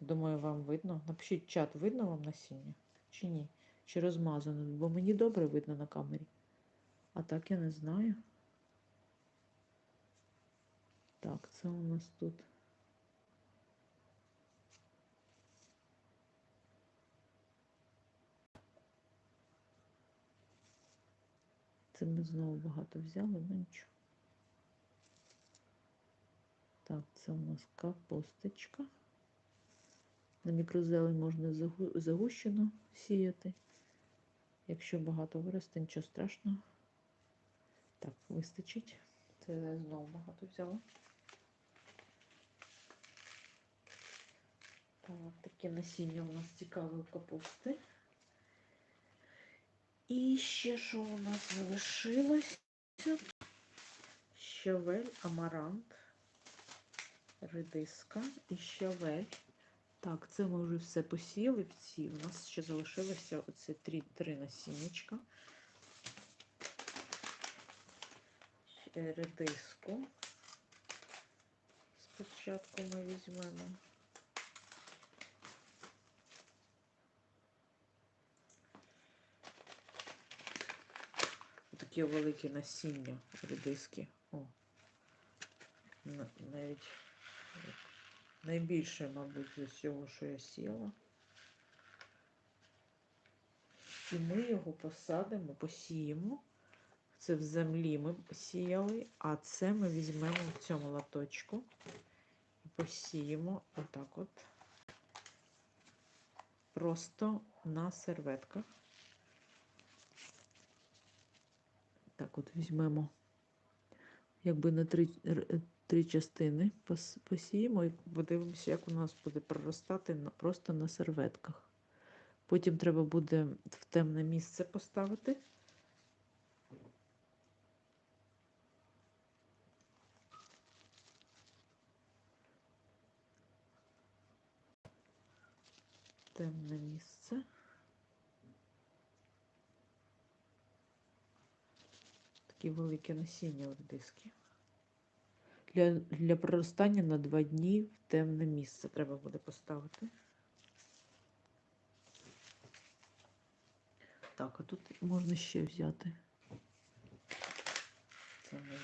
Думаю, вам видно. Напишіть чат, видно вам насіння чи ні? Чи розмазано? Бо мені добре видно на камері. А так я не знаю. Так, це у нас тут. Це ми знову багато взяли, ну нічого. Так, це у нас капусточка. На мікрозелень можна загущено сіяти. Якщо багато виросте, нічого страшного. Так, вистачить. Це я знову багато взяла. Так, таке насіння у нас цікавої капусти. І ще що у нас залишилось? Щавель, амарант, редиска і щавель. Так, це ми вже все посіяли всі. У нас ще залишилося оце три, три насіннячка. Редиску. Спочатку ми візьмемо. Таке велике насіння редиски. О, навіть найбільше, мабуть, з усього, що я сіла. І ми його посадимо, посіємо. Це в землі ми сіяли, а це ми візьмемо в цьому латочку і посіємо отак от. Просто на серветках. Так от візьмемо, якби на три, три частини посіємо і подивимося, як у нас буде проростати просто на серветках. Потім треба буде в темне місце поставити. Темне місце. Такі великі насіння в диски. Для, для проростання на два дні в темне місце треба буде поставити. Так, а тут можна ще взяти. Це нас.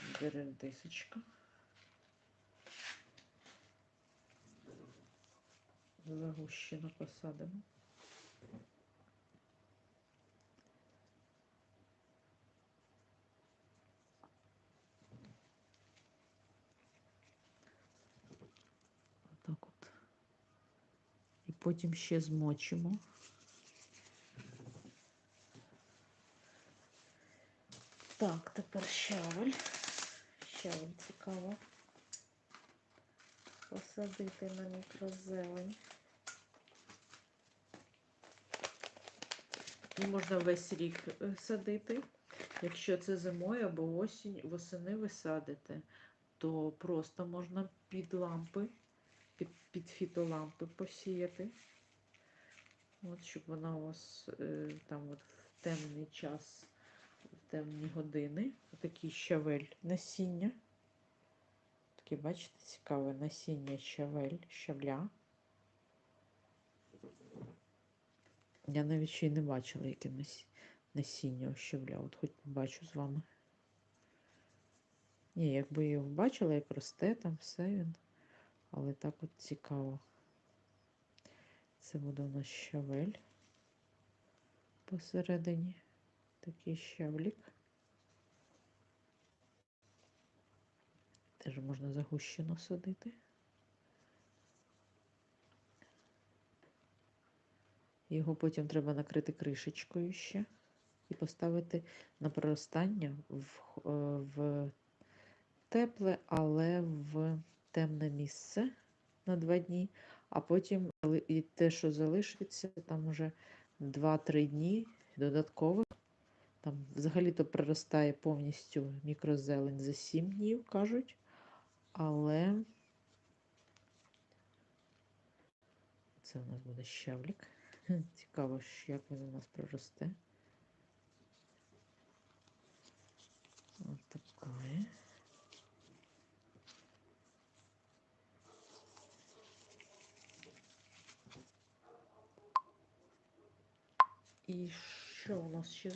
Загущено посадимо. Отак от. І потім ще змочимо. Так, тепер щавель. Щавель цікаво. Посадити на мікрозелень. І можна весь рік е, садити. Якщо це зимою або осінь, восени ви садите, то просто можна під лампи, під, під фітолампи посіяти. От, щоб вона у вас е, там от в темний час, в темні години, такий щавель насіння. Таке, бачите, цікаве насіння щавель, щавля. Я навіть ще й не бачила, яке насіння щавля. От хоч побачу з вами. Ні, якби я його бачила, як росте там все він. Але так от цікаво. Це буде у нас щавель посередині. Такий щавлік. Теж можна загущено садити. Його потім треба накрити кришечкою ще і поставити на проростання в, е, в тепле, але в темне місце на два дні, а потім і те, що залишиться, там уже 2-3 дні додаткових. Там взагалі-то проростає повністю мікрозелень за 7 днів, кажуть. Але це у нас буде щавлік. Цікаво, як він у нас проросте. Ось такое. І що у нас ще? за-